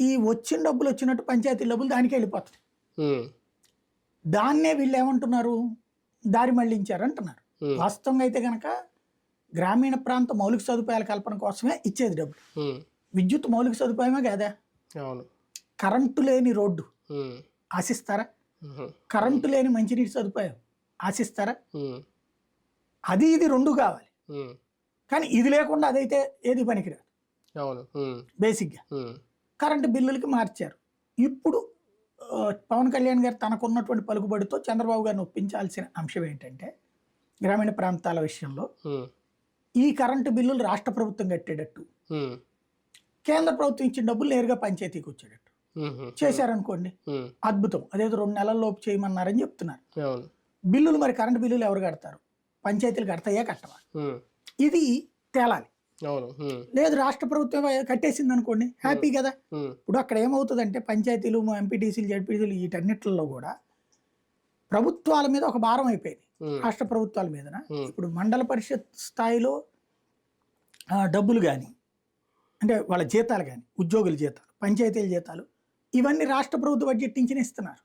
ఈ వచ్చిన డబ్బులు వచ్చినట్టు పంచాయతీ డబ్బులు దానికి వెళ్ళిపోతాయి. ఉమ్, దాన్నే వీళ్ళు ఏమంటున్నారు? దారి మళ్ళించారు అంటున్నారు. వాస్తవంగా అయితే కనుక గ్రామీణ ప్రాంత మౌలిక సదుపాయాల కల్పన కోసమే ఇచ్చేది డబ్బులు. విద్యుత్ మౌలిక సదుపాయమే కదా? కరెంటు లేని రోడ్డు ఆశిస్తారా? కరెంటు లేని మంచినీటి సదుపాయం ఆశిస్తారా? అది ఇది రెండు కావాలి. కానీ ఇది లేకుండా అదైతే ఏది పనికిరాదు. బేసిక్గా. కరెంటు బిల్లులకి మార్చారు. ఇప్పుడు పవన్ కళ్యాణ్ గారు తనకున్నటువంటి పలుకుబడితో చంద్రబాబు గారిని ఒప్పించాల్సిన అంశం ఏంటంటే గ్రామీణ ప్రాంతాల విషయంలో ఈ కరెంటు బిల్లులు రాష్ట్ర ప్రభుత్వం కట్టేటట్టు. కేంద్ర ప్రభుత్వం ఇచ్చిన డబ్బులు నేరుగా పంచాయతీకి వచ్చేటట్టు. చేశారనుకోండి. అద్భుతం. అదేదో రెండు నెలల లోపు చేయమన్నారని చెప్తున్నారు. బిల్లులు మరి కరెంటు బిల్లులు ఎవరు కడతారు? పంచాయతీలు కడతాయా కట్టవా? ఇది తేలాలి. లేదు రాష్ట్ర ప్రభుత్వం కట్టేసింది అనుకోండి హ్యాపీ కదా. ఇప్పుడు అక్కడ ఏమవుతుందంటే పంచాయతీలు ఎంపీటీసీలు జడ్పీటీసీలు వీటన్నిటిలో కూడా ప్రభుత్వాల మీద ఒక భారం అయిపోయింది. రాష్ట్ర ప్రభుత్వాల మీదన. Hmm. ఇప్పుడు మండల పరిషత్ స్థాయిలో డబ్బులు కానీ అంటే వాళ్ళ జీతాలు కానీ ఉద్యోగుల జీతాలు పంచాయతీల జీతాలు ఇవన్నీ రాష్ట్ర ప్రభుత్వ బడ్జెట్ నుంచి ఇస్తున్నారు.